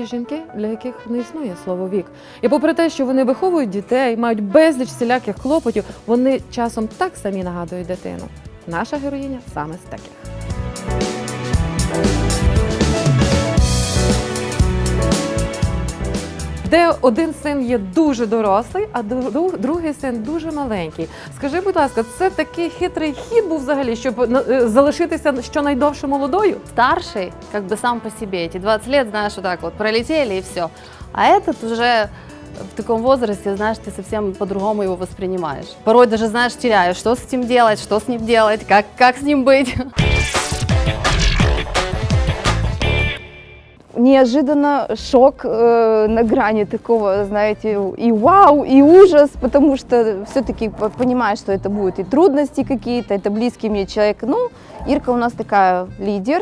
світі жінки, для яких не існує слово вік. І попри те, що вони виховують дітей, мають безліч всіляких клопотів, вони часом так самі нагадують дитину. Наша героїня саме з таких. Де один син є дуже дорослий, а дру- другий син дуже маленький. Скажи, будь ласка, це такий хитрий хід був взагалі, щоб на- е, залишитися щонайдовше молодою? Старший, как бы сам по себе, эти 20 лет, знаешь, вот так вот пролетели и все. А этот уже в таком возрасте, знаешь, ты совсем по-другому его воспринимаешь. Порой даже, знаешь, теряешь, что с этим делать, что с ним делать, как, как с ним быть. неожиданно шок э, на грани такого, знаете, и вау, и ужас, потому что все-таки понимаешь, что это будут и трудности какие-то, это близкий мне человек. Ну, Ирка у нас такая лидер.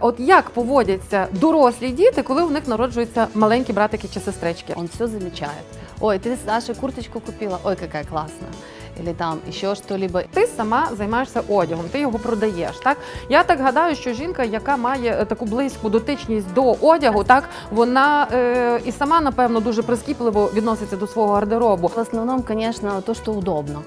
От як поводяться дорослі діти, коли у них народжуються маленькі братики чи сестрички? Он все замечает. Ой, ты Саше курточку купила? Ой, какая классная. Или там еще что-либо. Ти сама займаєшся одягом, ти його продаєш. Так я так гадаю, що жінка, яка має е, таку близьку дотичність до одягу, так вона е, і сама напевно дуже прискіпливо відноситься до свого гардеробу. В основном, конечно, то, что удобно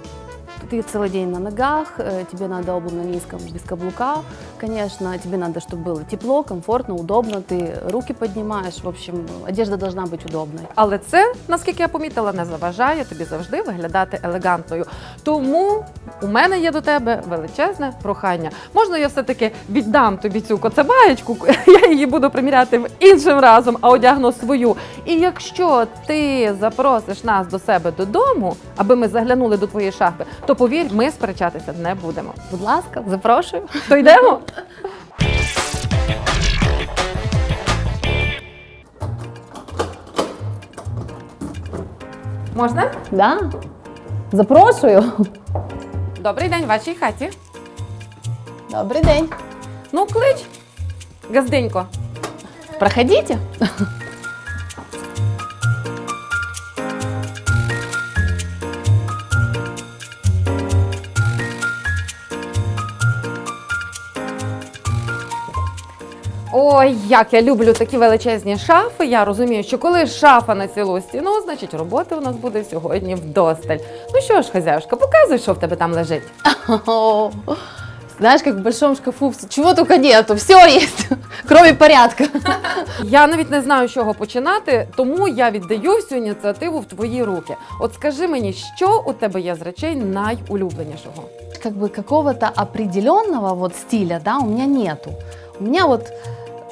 Ты целый день на ногах, э, тебе надо обувь на низком, без каблука, конечно, тебе надо, чтобы было тепло, комфортно, удобно, ты руки поднимаешь, в общем, одежда должна быть удобной. Але це, наскільки я помітила, не заважає тобі завжди виглядати елегантною. Тому у мене є до тебе величезне прохання. Можна я все-таки віддам тобі цю коцебаєчку, я її буду приміряти в іншим разом, а одягну свою. І якщо ти запросиш нас до себе додому, аби ми заглянули до твоєї шафи, то повір, ми сперечатися не будемо. Будь ласка, запрошую. То йдемо? Можна? Да, запрошую. Добрий день, в вашій хаті. Добрый день. Ну, клич. Газденько. Проходите. Ой, як я люблю такі величезні шафи. Я розумію, що коли шафа на цілу стіну, значить роботи у нас буде сьогодні вдосталь. Ну що ж, хазяюшка, показуй, що в тебе там лежить. О, Знаешь, как в большом шкафу, чего только нету, все есть, кроме порядка. Я навіть не знаю, з чого починати, тому я віддаю всю ініціативу в твої руки. От скажи мені, що у тебе є з речей найулюбленішого? Как бы какого-то определенного вот стиля, да, у меня нету. У меня вот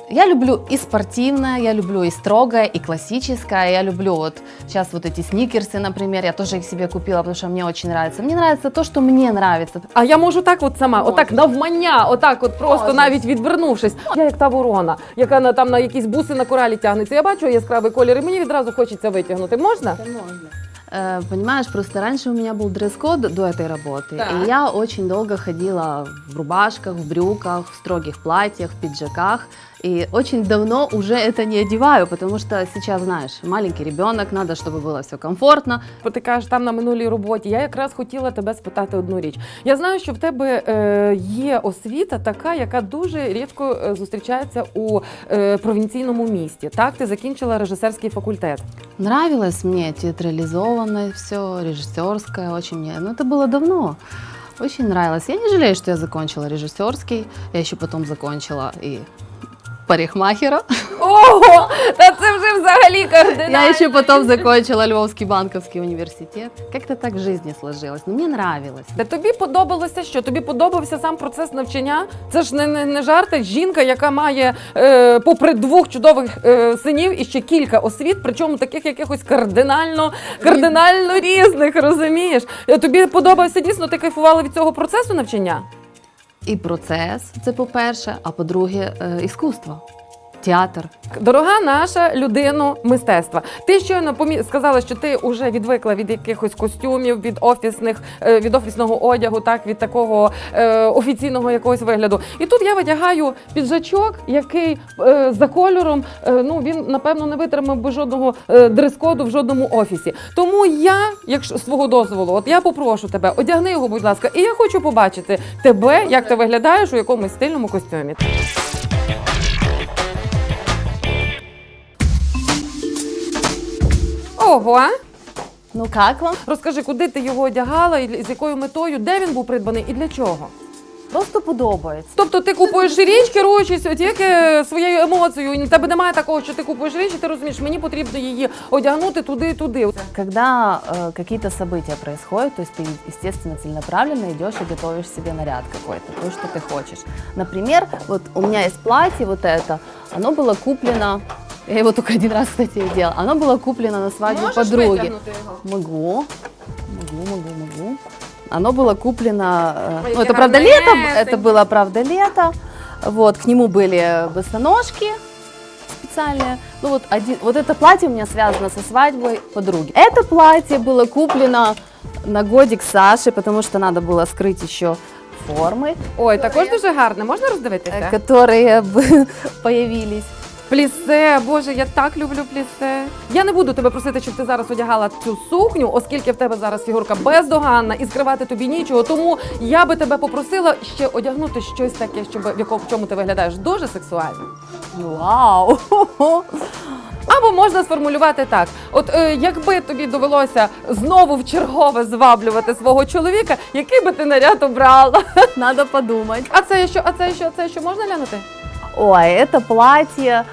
я люблю и спортивное, я люблю и строгое, и классическое. Я люблю вот сейчас вот эти сникерсы, например, я тоже их себе купила, потому что мне очень нравится. Мне нравится то, что мне нравится. А я можу так от сама, Можеш. отак навмання, отак от просто Можеш. навіть відвернувшись. Я як та ворона, яка на там на якісь буси на коралі тягнеться. Я бачу яскравий колір, і мені відразу хочеться витягнути. Можна? Э, Понимаешь, просто раньше у меня был дресс-код до этой работы, Так. и я очень долго ходила в рубашках, в брюках, в строгих платьях, в пиджаках, и очень давно уже это не одеваю, потому что сейчас, знаешь, маленький ребенок, надо, чтобы было все комфортно. Бо ти кажеш там на минулій роботі. Я якраз хотіла тебе спитати одну річ. Я знаю, що в тебе е, є освіта така, яка дуже рідко е, зустрічається у е, провінційному місті. Так, ти закінчила режисерський факультет. Нравилось мне театрализованное все, режиссерское, очень мне, ну это было давно. Очень нравилось. Я не жалею, что я закончила режиссерский. Я еще потом закончила и парикмахера. Ого, та це вже взагалі кардинально. Я еще потом закончила Львовский банковский университет. Как-то так в жизни сложилось. Но мне нравилось. Та тобі подобалося що? Тобі подобався сам процес навчання? Це ж не, не, не жарти. Жінка, яка має, е, попри двох чудових е, синів і ще кілька освіт, причому таких якихось кардинально, кардинально різних, розумієш? Е, Тобі подобався дійсно, ти кайфувала від цього процесу навчання? І процес, це по-перше, а по-друге, е, іскусство. Театр. Дорога наша людино мистецтва. Ти щойно помі... сказала, що ти вже відвикла від якихось костюмів, від офісних, е, від офісного одягу, так від такого е, офіційного якогось вигляду. І тут я видягаю піджачок, який е, за кольором, е, ну він напевно не витримав би жодного е, дрес-коду в жодному офісі. Тому я, якщо свого дозволу, от я попрошу тебе, одягни його, будь ласка, і я хочу побачити тебе, як ти виглядаєш у якомусь стильному костюмі. Ого! Ну как вам? Розкажи, куди ти його одягала, і з якою метою, де він був придбаний і для чого? Просто подобається. Тобто ти купуєш річ, керуючись тільки своєю емоцією. і в тебе немає такого, що ти купуєш річ, і ти розумієш, мені потрібно її одягнути туди, туди. Когда э, какие-то события происходят, то есть ты, естественно, целенаправленно идешь и готовишь себе наряд какой-то, то, что ты хочешь. Например, вот у меня есть платье вот это, оно было куплено, я его только один раз, кстати, делала, оно было куплено на свадьбу подруги. Могу, могу, могу, могу. Оно было куплено, э, Ой, ну, это правда лето, это было правда лето. Вот, к нему были босоножки специальные. Ну вот, один, вот это платье у меня связано со свадьбой подруги. Это платье было куплено на годик Саши, потому что надо было скрыть еще формы, Ой, також дуже гарне. Можна э, роздивитися? которые бы появились. Плісе, боже, я так люблю плісе. Я не буду тебе просити, щоб ти зараз одягала цю сукню, оскільки в тебе зараз фігурка бездоганна і скривати тобі нічого. Тому я би тебе попросила ще одягнути щось таке, щоб в якому в чому ти виглядаєш дуже сексуально. Вау! Або можна сформулювати так: от е, якби тобі довелося знову в чергове зваблювати свого чоловіка, який би ти наряд обрала? Надо подумать. А це що? А це що? А це що можна глянути? Ой, это платье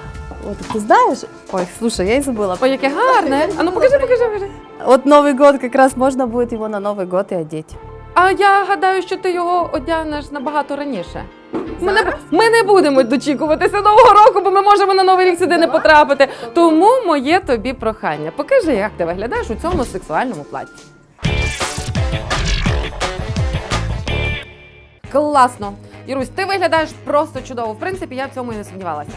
Вот ты знаешь? Ой, слушай, я и забыла. Ой, яке гарне. А ну покажи, покажи, покажи. Вот Новый год как раз можно будет его на Новый год и одеть. А я гадаю, що ти його одягнеш набагато раніше. Ми не, ми не будемо дочікуватися нового року, бо ми можемо на новий рік сюди не потрапити. Тому моє тобі прохання. Покажи, як ти виглядаєш у цьому сексуальному платі. Класно. Ірусь, ти виглядаєш просто чудово. В принципі, я в цьому і не сумнівалася.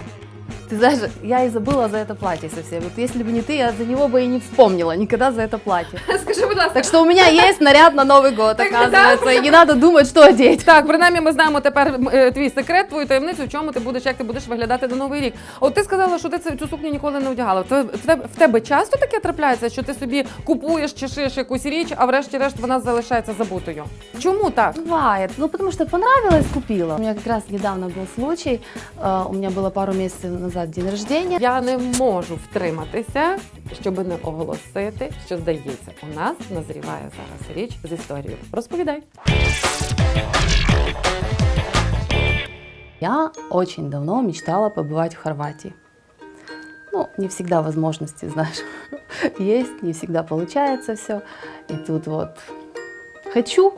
Ты знаешь, я и забыла за это платье совсем. Вот если бы не ты, я за него бы и не вспомнила никогда за это платье. Скажи, будь ласка. Так что у меня есть наряд на Новый год, Так, оказывается, и не надо думать, что одеть. Так, принаймні ми знаємо тепер е, твій секрет, твою таємницю, в чому ти будеш, як ти будеш виглядати на новий рік. От ти сказала, що ти цю, цю сукню ніколи не одягала. В тебе, в тебе- в тебе часто таке трапляється, що ти собі купуєш чи шиєш якусь річ, а врешті-решт вона залишається забутою. Чому так? Бывает. Ну, потому что понравилось, купила. У меня как раз недавно был случай. э, У меня было пару месяцев назад день рождения. Я не можу втриматися, щоб не оголосити, що здається, у нас назріває зараз річ з історією. Розповідай. Я очень давно мечтала побывать в Хорватии. Ну, не всегда возможности, знаешь, есть, не всегда получается все. И тут вот хочу,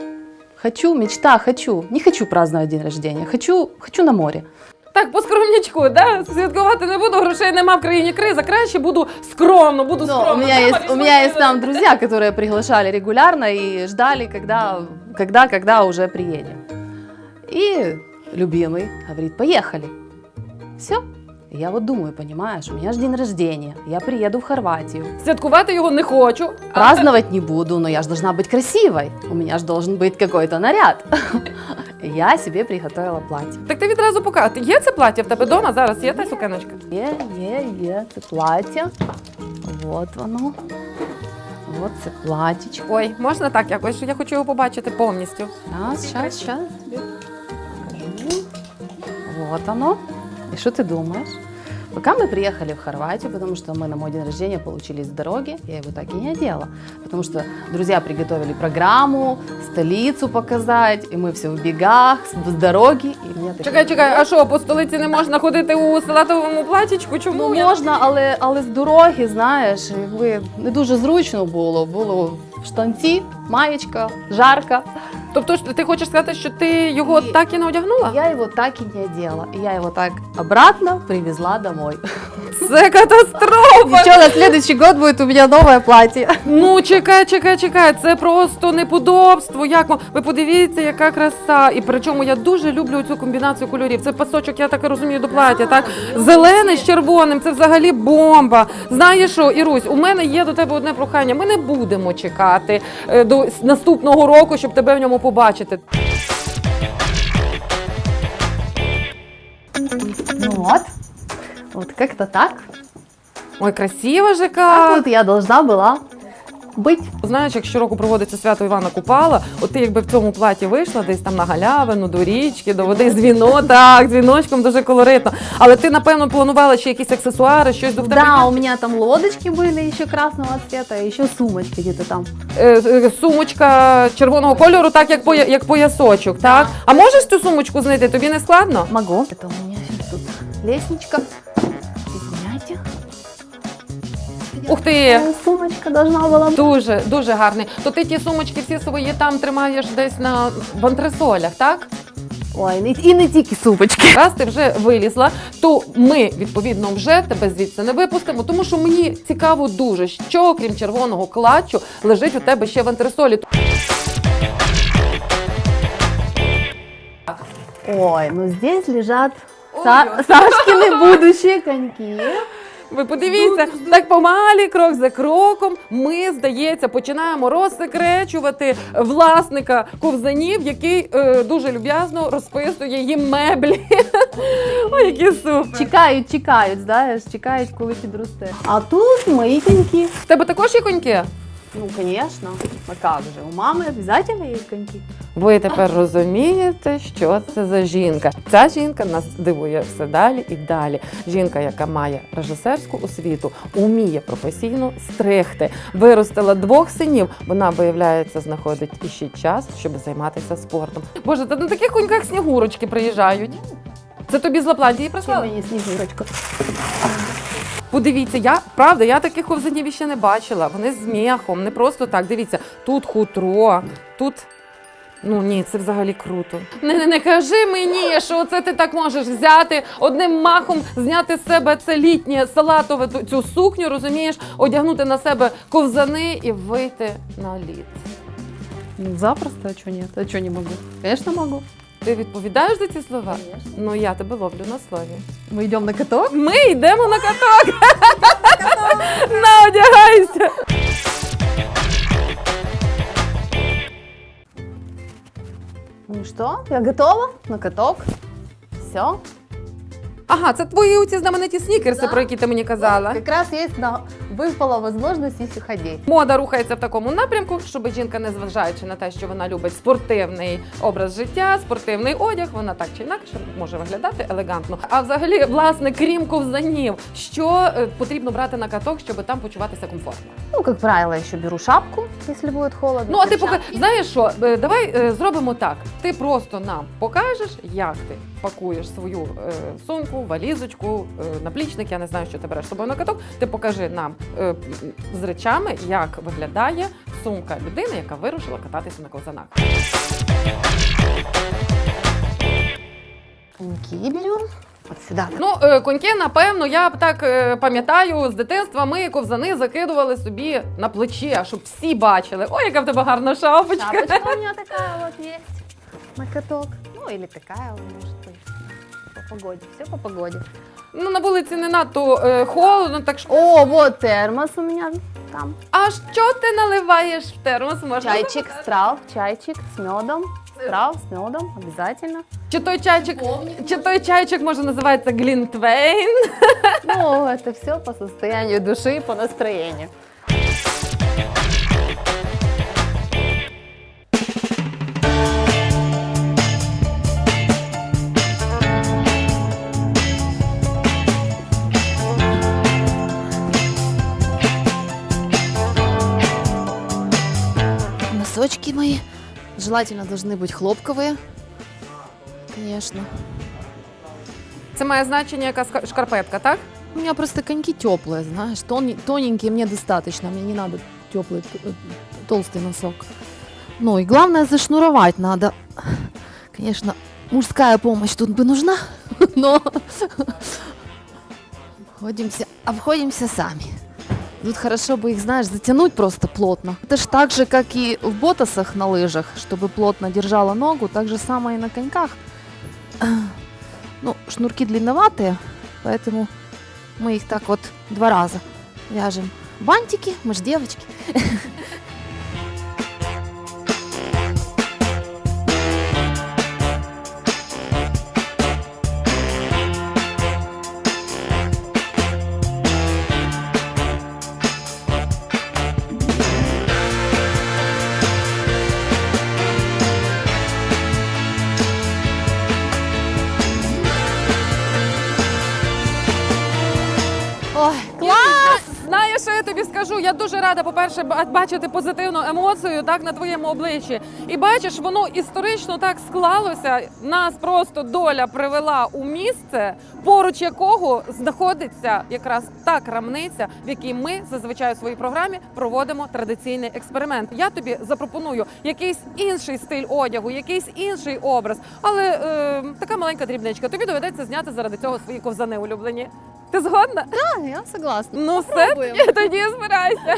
хочу, мечта, хочу. Не хочу праздновать день рождения, хочу, хочу на море. Так, по скромнячку, да? святкувати не буду, грошей нема в країні криза. Краще буду скромно, буду Но скромно. у меня Треба есть, у меня есть там друзья, которые приглашали регулярно и ждали, когда, когда, когда уже приедем. И любимый говорит, поехали. Все. Я вот думаю, понимаешь, у меня же день рождения, я приеду в Хорватию. Святкувати його не хочу. а- Праздновать не буду, но я же должна быть красивой. У меня же должен быть какой-то наряд. Я себе приготувала платье. Так ти відразу покажи. Є це плаття в тебе вдома? Зараз є та сукеночка? Є, є, є, це плаття. От воно. От це платічко. Ой, можна так якось? Я хочу його побачити повністю. Сейчас, сейчас, сейчас. От воно. І що ти ты думаешь? Пока мы приехали в Хорватию, потому что мы на мой день рождения получили с дороги, я его так и не одела. Потому что друзья приготовили программу, столицу показать, и мы все в бегах, с с дороги. И мне так- Чекай, чекай, а що, по столиці не можна ходити у салатовому платічку? Чому? Ну, Я- можна, але, але з дороги, знаєш, якби не дуже зручно було. Було в штанці, маєчка, жарко. Тобто ж ти хочеш сказати, що ти його Ні. так і не одягнула? Я его так и не одела. И я его так обратно привезла домой. Це катастрофа! Ничего, на следующий год будет у меня новое платье. Ну чекай, чекай, чекай. Це просто неподобство. Як ви подивіться, яка краса. І причому я дуже люблю цю комбінацію кольорів. Це пасочок, я так розумію, до плаття. Так зелений з червоним. Це взагалі бомба. Знаєш що, Ірусь, у мене є до тебе одне прохання. Ми не будемо чекати е, до наступного року, щоб тебе в ньому побачити. Вот. Вот как-то так. Ой, красиво же Так Жека. вот я должна была быть. Знаєш, як щороку проводиться свято Івана Купала, от ти якби в цьому платі вийшла десь там на галявину, до річки, до води, дзвіно, так, дзвіночком дуже колоритно. Але ти, напевно, планувала ще якісь аксесуари, щось до в тебе Да, є? у меня там лодочки были еще красного цвета, и еще сумочки где-то там. Е, е, сумочка червоного кольору, так як поя- як поясочок, так? А можеш цю сумочку знайти? Тобі не складно? Могу. Это у меня сейчас тут лестничка. Ух ти! Э, Сумочка должна была быть. Дуже, дуже гарний. То ти ті сумочки всі свої там тримаєш десь на в антресолях, так? Ой, не- и не тільки сумочки. Раз ти вже вилізла, то ми відповідно вже тебе звідси не випустимо, тому що мені цікаво дуже, що окрім червоного клатчу лежить у тебе ще в антресолі. Ой, ну здесь лежат Ой, Са- ой. Сашкины будущие коньки. Ви подивіться, так помалі, крок за кроком. Ми, здається, починаємо розсекречувати власника ковзанів, який е, дуже люб'язно розписує їм меблі. Ой, які супер. Чекають, чекають, знаєш, чекають, коли підросте. А тут мої коньки. В тебе також є коньки? Ну, конечно. А как же? У мамы обязательно есть коньки. Ви тепер розумієте, що це за жінка. Ця жінка нас дивує все далі і далі. Жінка, яка має режисерську освіту, уміє професійно стригти, виростила двох синів. Вона, виявляється, знаходить іще час, щоб займатися спортом. Боже, це на таких коньках снігурочки приїжджають. Це тобі з Лапландії Це прислали? мені снігурочка. Подивіться, я правда, я таких ковзанів ще не бачила. Вони з м'яхом, не просто так. Дивіться, тут хутро, тут. Ну ні, це взагалі круто. Не, не, не кажи мені, що це ти так можеш взяти одним махом, зняти з себе це літнє салатове цю сукню, розумієш, одягнути на себе ковзани і вийти на лід. Ну, запросто, а что нет? А что не могу? Конечно могу. Ти відповідаєш за ці слова? Ну я тебе ловлю на слові. Ми йдемо на каток? Ми йдемо на каток. На, одягайся. Ну что, я готова на каток. Все. Ага, це твої оці знамениті снікерси, Да. про які ти мені казала. Как раз есть на... выпала возможность если ходить. Мода рухається в такому напрямку, щоб жінка, не зважаючи на те, що вона любить спортивний образ життя, спортивний одяг, вона так чи інакше може виглядати елегантно. А взагалі, власне, крім ковзанів, що е, потрібно брати на каток, щоб там почуватися комфортно? Ну, как правило, еще беру шапку, если будет холодно. Ну а ти поки перчатки. знаєш що? Е, Давай е, зробимо так. Ти просто нам покажеш, як ти пакуєш свою е, сумку, валізочку, е, наплічник. Я не знаю, що ти береш з собою на каток. Ти покажи нам е, з речами, як виглядає сумка людини, яка вирушила кататися на ковзанах. Коньки берем. Ну, коньки, напевно, я так пам'ятаю з дитинства. Ми ковзани закидували собі на плече, щоб всі бачили. Ой, яка в тебе гарна шапочка. Шапочка у меня такая вот есть на каток. Ну, или такая, может быть. По погоде. Все по погоде. Ну на вулиці не надто е, холодно, так що. О, вот термос у меня там. А що ти наливаєш в термос? Можна Чайчик, запитати? страв, чайчик с медом. Страв с медом, обязательно. Чи той чайчик, чи той чайчик може називається Глінтвейн? Ну, это все по состоянию души, по настроению. Носочки мои желательно должны быть хлопковые. Конечно. Це має значення яка ска- шкарпетка, так? У меня просто коньки теплые, знаешь, тони- тоненькие мне достаточно, мне не надо теплый, т- э, толстый носок. Ну и главное зашнуровать надо. Конечно, мужская помощь тут бы нужна, но обходимся, обходимся сами. Тут хорошо бы их, знаешь, затянуть просто плотно. Это ж так же, как и в ботасах на лыжах, чтобы плотно держала ногу, так же самое и на коньках. Ну, шнурки длинноватые, поэтому мы их так вот два раза вяжем. Бантики, мы ж девочки. Дуже рада, по-перше, бачити позитивну емоцію так на твоєму обличчі. І бачиш, воно історично так склалося. Нас просто доля привела у місце, поруч якого знаходиться якраз та крамниця, в якій ми зазвичай у своїй програмі проводимо традиційний експеримент. Я тобі запропоную якийсь інший стиль одягу, якийсь інший образ, але е, така маленька дрібничка. Тобі доведеться зняти заради цього свої ковзани улюблені. Ти згодна? да, я согласна. Ну Попробуємо. все, тоді збирайся.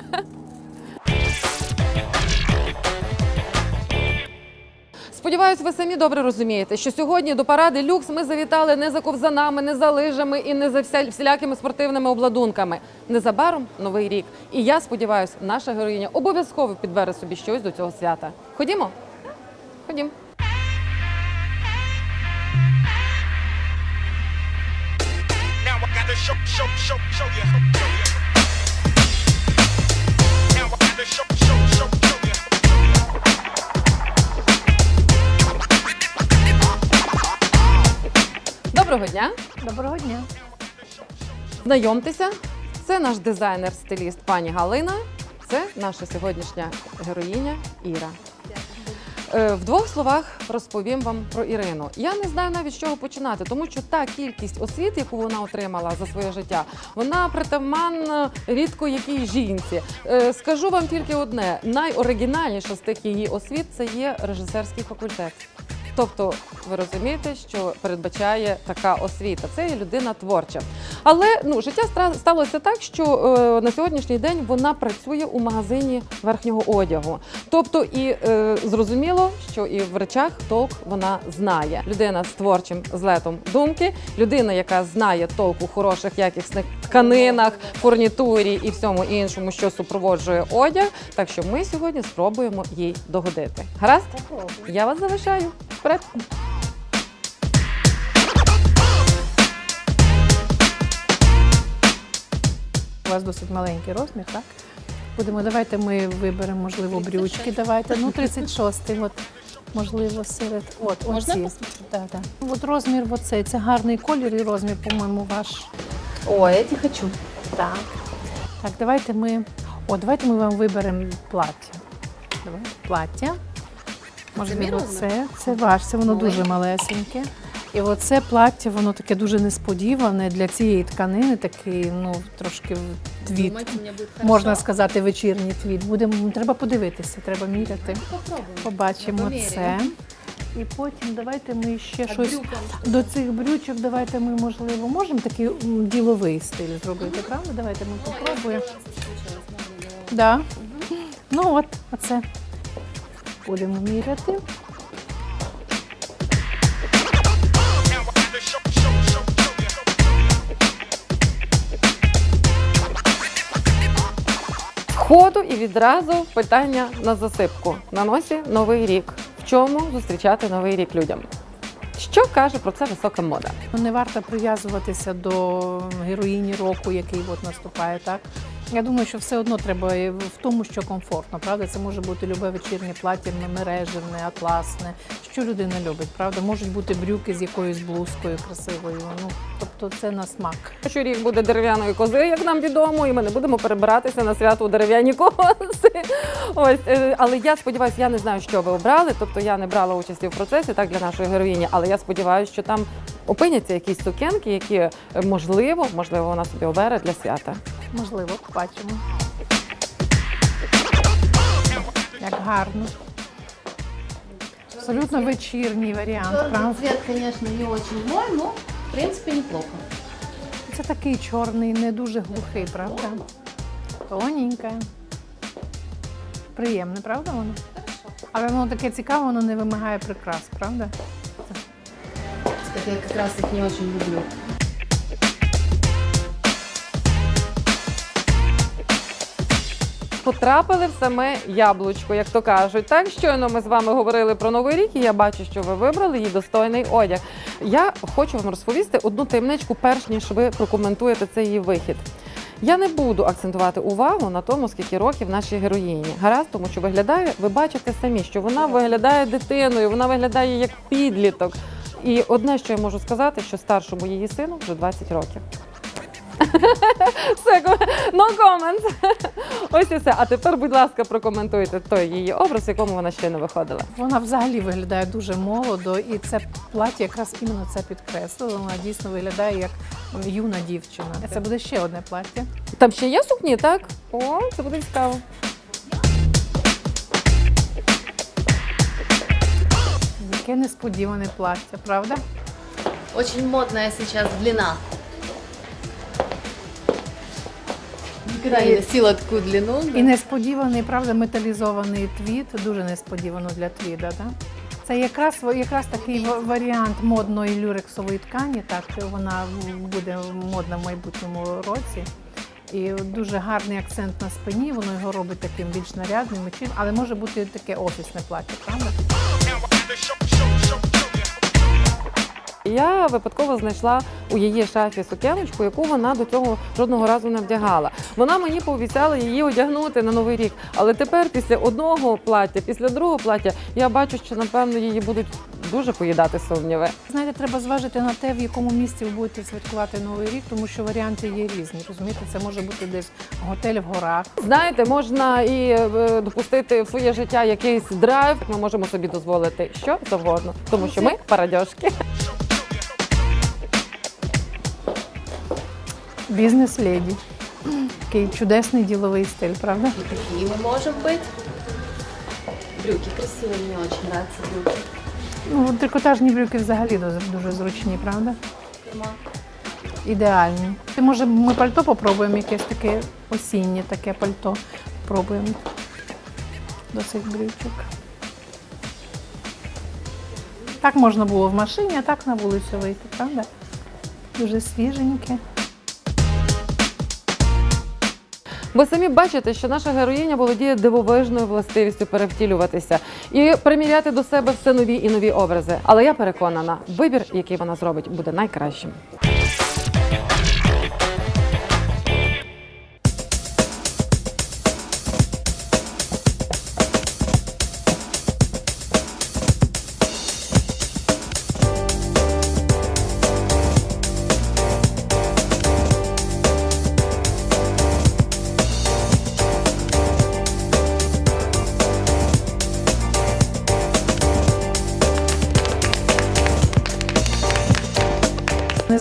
Сподіваюсь, ви самі добре розумієте, що сьогодні до паради люкс ми завітали не за ковзанами, не за лижами і не за всілякими спортивними обладунками. Незабаром новий рік. І я сподіваюся, наша героїня обов'язково підбере собі щось до цього свята. Ходімо? Ходімо. Доброго дня! Доброго дня. Знайомтеся, це наш дизайнер-стиліст пані Галина. Це наша сьогоднішня героїня Іра. Е, В двох словах розповім вам про Ірину. Я не знаю навіть з чого починати, тому що та кількість освіт, яку вона отримала за своє життя, вона притаманна рідко якій жінці. Е, Скажу вам тільки одне: найоригінальніша з тих її освіт це є режисерський факультет. Тобто, ви розумієте, що передбачає така освіта. Це є людина творча. Але ну життя сталося так, що е, на сьогоднішній день вона працює у магазині верхнього одягу. Тобто, і е, зрозуміло, що і в речах толк вона знає. Людина з творчим злетом думки, людина, яка знає толк у хороших якісних тканинах, фурнітурі і всьому іншому, що супроводжує одяг. Так що ми сьогодні спробуємо їй догодити. Гаразд? Я вас залишаю. Вперед! У вас досить маленький розмір, так? Будемо, давайте ми виберемо, можливо, брючки. Давайте. Ну, 36-й, от, можливо, серед. От, оці. Да, да. От розмір, оцей, це гарний колір і розмір, по-моєму, ваш. Ой, я тебе хочу. Так. Так, давайте ми. О, давайте ми вам виберемо плаття. Давайте плаття. Можливо, це, це ваш, це воно дуже малесеньке. І оце плаття, воно таке дуже несподіване для цієї тканини, такий, ну, трошки твіт. Можна сказати, вечірній твіт. Будемо, треба подивитися, треба міряти. Побачимо це. І потім давайте ми ще щось до цих брючок. Давайте ми, можливо, можемо такий діловий стиль зробити, правда? Давайте ми попробуємо. Да. Ну от, оце. Show you. Ходу і відразу питання на засипку. На носі новий рік. В чому зустрічати новий рік людям? Що каже про це висока мода? Не варто прив'язуватися до героїні року, який от наступає, так? Я думаю, що все одно треба в тому, що комфортно, правда? Це може бути любе вечірнє плаття, мережевне, атласне, що людина любить, правда? Можуть бути брюки з якоюсь блузкою красивою. Ну, тобто це на смак. Що рік буде дерев'яної кози, як нам відомо, і ми не будемо перебиратися на свято у дерев'яні кози. Ось, е, але я сподіваюся, я не знаю, що ви обрали. Тобто я не брала участі в процесі так для нашої героїні, але я сподіваюся, що там опиняться якісь сукенки, які е, можливо, можливо, вона собі обере для свята. Можливо, побачимо. Як гарно. Абсолютно вечірній варіант. Черный цвет, конечно, не очень мой, но в принципе неплохо. Це такий чорний, не дуже глухий, правда? Тоненьке. Приємне, правда воно? Але воно таке цікаве, воно не вимагає прикрас, правда? Так я как раз их не очень люблю. Потрапили в саме яблучко, як то кажуть. Так щойно ми з вами говорили про новий рік, і я бачу, що ви вибрали їй достойний одяг. Я хочу вам розповісти одну таємничку, перш ніж ви прокоментуєте цей її вихід. Я не буду акцентувати увагу на тому, скільки років нашій героїні. Гаразд, тому що виглядає, ви бачите самі, що вона виглядає дитиною, вона виглядає як підліток. І одне, що я можу сказати, що старшому її сину вже 20 років. Все, no comments. Ось і все. А тепер, будь ласка, прокоментуйте той її образ, в якому вона ще не виходила. Вона взагалі виглядає дуже молодо, і це плаття якраз іменно це підкреслило. Вона дійсно виглядає як юна дівчина. Це буде ще одне плаття. Там ще є сукні, так? О, це буде цікаво. Яке несподіване плаття, правда? Очень модная сейчас длина. Никогда не носила такую длину. І несподіваний, правда, металізований твіт, дуже несподівано для твіда. Да? Це якраз, якраз такий варіант модної люрексової ткані, так вона буде модна в майбутньому році. І дуже гарний акцент на спині, воно його робить таким більш нарядним, але може бути таке офісне плаття, правда? Я випадково знайшла у її шафі сукеночку, яку вона до цього жодного разу не вдягала. Вона мені пообіцяла її одягнути на новий рік. Але тепер, після одного плаття, після другого плаття, я бачу, що напевно її будуть дуже поїдати сумніви. Знаєте, треба зважити на те, в якому місці ви будете святкувати новий рік, тому що варіанти є різні. Розумієте, це може бути десь готель в горах. Знаєте, можна і е, допустити в своє життя якийсь драйв. Ми можемо собі дозволити що завгодно, тому що ми парадьошки. Бізнес-леді. Такий чудесний діловий стиль, правда? И такие мы можем быть. Брюки красивые, мне очень нравятся брюки. Ну, трикотажні брюки взагалі дуже, дуже зручні, правда? Ідеальні. Ти може ми пальто попробуємо, якесь таке осіннє таке пальто. Пробуємо до цих брючок. Так можна було в машині, а так на вулицю вийти, правда? Дуже свіженьке. Ви самі бачите, що наша героїня володіє дивовижною властивістю перевтілюватися і приміряти до себе все нові і нові образи. Але я переконана, вибір, який вона зробить, буде найкращим.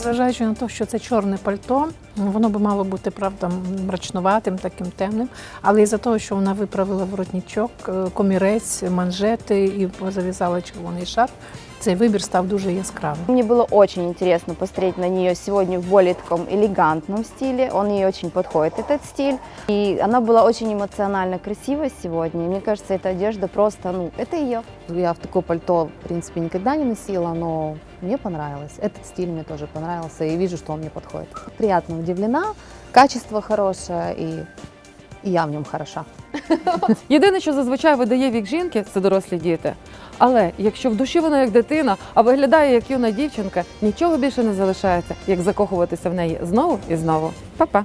Незважаючи на те, що це чорне пальто, воно би мало бути правда мрачнуватим, таким темним. Але із-за того, що вона виправила воротничок, е, комірець, манжети і зав'язала червоний шарф, цей вибір став дуже яскравим. Мне было очень интересно посмотреть на нее сегодня в более таком элегантном стиле. Он ей очень подходит, этот стиль. И она была очень эмоционально красива сегодня. Мне кажется, эта одежда просто, ну, это ее. Я в такое пальто, в принципе, никогда не носила, но мне понравилось. Этот стиль мне тоже понравился, и вижу, что он мне подходит. Приятно удивлена, качество хорошее, и, и я в ньому хороша. Єдине, що зазвичай видає вік жінки, це дорослі діти. Але якщо в душі вона як дитина, а виглядає як юна дівчинка, нічого більше не залишається, як закохуватися в неї знову і знову. Па-па!